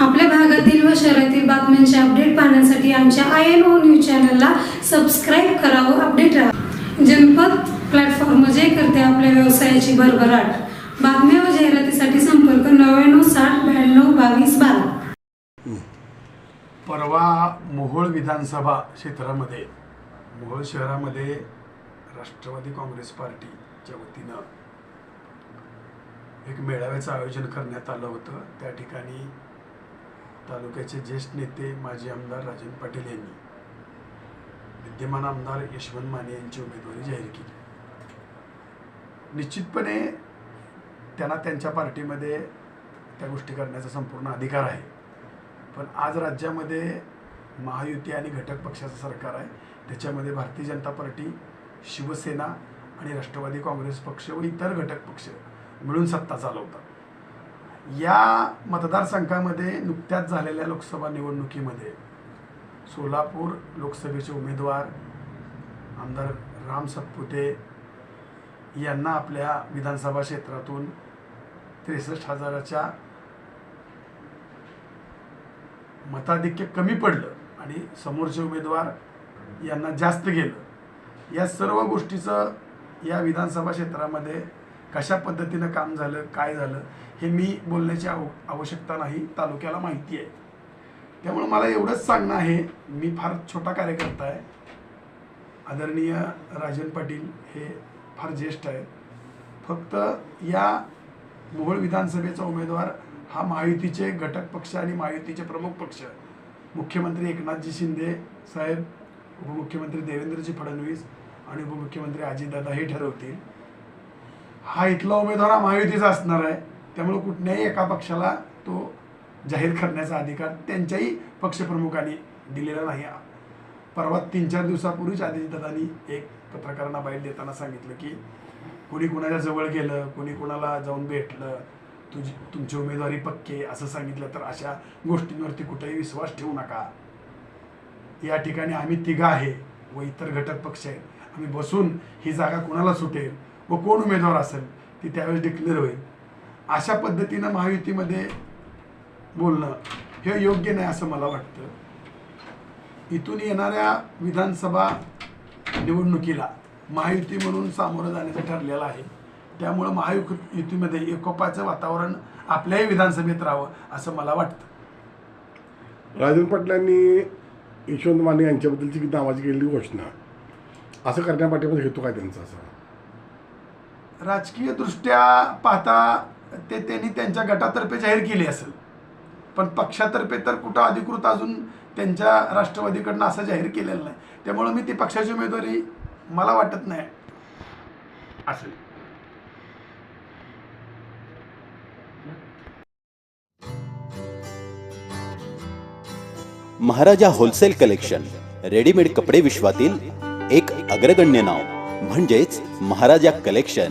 आपल्या भागातील व शहरातील बातम्यांचे अपडेट पाहण्यासाठी आमच्या आय एन ओ न्यूज चॅनलला सबस्क्राईब करा व अपडेट राहा. जनपद प्लॅटफॉर्म जे करते आपल्या व्यवसायाची भरभराट. बातम्या व जाहिरातीसाठी संपर्क नव्याण्णव साठ ब्याण्णव बावीस बारा. परवा मोहोळ विधानसभा क्षेत्रामध्ये मोहोळ शहरामध्ये राष्ट्रवादी काँग्रेस पार्टीच्या वतीनं एक मेळाव्याचं आयोजन करण्यात आलं होतं. त्या ठिकाणी तालुक्याचे ज्येष्ठ नेते माजी आमदार राजन पाटील यांनी विद्यमान आमदार यशवंत माने यांची उमेदवारी जाहीर केली. निश्चितपणे त्यांना त्यांच्या पार्टीमध्ये त्या गोष्टी करण्याचा संपूर्ण अधिकार आहे. पण आज राज्यामध्ये महायुती आणि घटक पक्षाचं सरकार आहे. त्याच्यामध्ये भारतीय जनता पार्टी शिवसेना आणि राष्ट्रवादी काँग्रेस पक्ष व इतर घटक पक्ष मिळून सत्ता चालवतात. या मतदारसंघामध्ये नुकत्याच झालेल्या लोकसभा निवडणुकीमध्ये सोलापूर लोकसभेचे उमेदवार आमदार राम सतपुते यांना आपल्या विधानसभा क्षेत्रातून त्रेसष्ट हजाराच्या मताधिक्य कमी पडलं आणि समोरचे उमेदवार यांना जास्त गेलं. या सर्व गोष्टीचं या विधानसभा क्षेत्रामध्ये कशा पद्धतीनं काम झालं काय झालं हे मी बोलण्याची आव आवश्यकता नाही तालुक्याला माहिती आहे. त्यामुळे मला एवढंच सांगणं आहे मी फार छोटा कार्यकर्ता आहे. आदरणीय राजन पाटील हे फार ज्येष्ठ आहेत. फक्त या मोहोळ विधानसभेचा उमेदवार हा महायुतीचे घटक पक्ष आणि महायुतीचे प्रमुख पक्ष. मुख्यमंत्री एकनाथजी शिंदे साहेब उपमुख्यमंत्री देवेंद्रजी फडणवीस आणि उपमुख्यमंत्री अजितदादा हे ठरवतील. हा इथला उमेदवार हा महायुतीचा असणार आहे. त्यामुळे कुठल्याही एका पक्षाला तो जाहीर करण्याचा अधिकार त्यांच्याही पक्षप्रमुखांनी दिलेला नाही. परवा तीन चार दिवसापूर्वीच अजितदादांनी एक पत्रकारांना बाहेर देताना सांगितलं की कोणी कुणाच्या जवळ गेलं कोणी कुणाला जाऊन भेटलं तुझी तुमची उमेदवारी पक्के असं सांगितलं. तर अशा गोष्टींवरती कुठेही विश्वास ठेवू नका. या ठिकाणी आम्ही तिघा आहे व इतर घटक पक्ष आहेत. आम्ही बसून ही जागा कुणाला सुटेल व कोण उमेदवार असेल ती त्यावेळेस डिक्लेअर होईल. अशा पद्धतीनं महायुतीमध्ये बोलणं हे योग्य नाही असं मला वाटतं. इथून येणाऱ्या विधानसभा निवडणुकीला महायुती म्हणून सामोरं जाण्याचं ठरलेलं आहे. त्यामुळं महायुतीमध्ये एकोपाचं वातावरण आपल्याही विधानसभेत राहावं असं मला वाटतं. राजन पाटलांनी यशवंत माने यांच्याबद्दलची नावाची केलेली घोषणा. असं करण्यापाठीमध्ये हेतू काय त्यांचा असा? राजकीय दृष्ट्या पाहता ते त्यांनी त्यांच्या गटातर्फे जाहीर केली असेल. पण पक्षातर्फे तर कुठं अधिकृत अजून त्यांच्या राष्ट्रवादीकडनं असं जाहीर केलेलं नाही. त्यामुळं मी ती पक्षाची उमेदवारी मला वाटत नाही. असेल. महाराजा होलसेल कलेक्शन रेडीमेड कपडे विश्वातील एक अग्रगण्य नाव म्हणजेच महाराजा कलेक्शन.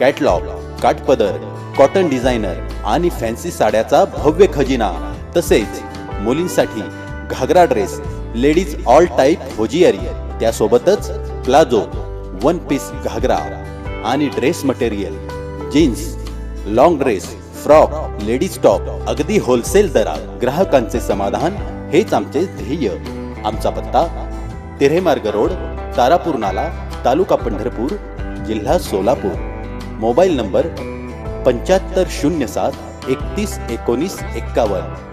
कॅटलॉग काठपदर कॉटन डिझायनर आणि फॅन्सी साड्याचा भव्य खजिना तसेच मुलींसाठी ghagra dress ladies all type hosiery त्यासोबतच प्लाझो वन पीस घागरा आणि dress material jeans long dress frock ladies top अगदी होलसेल दरात ग्राहकांचे समाधान हेच आमचे ध्येय. आमचा पत्ता तिरेमार्ग रोड तारापूर नाला तालुका पंढरपूर जिल्हा सोलापूर. मोबाईल नंबर पंच्याहत्तर शून्य सात एकतीस एकोणीस एक्कावन्न.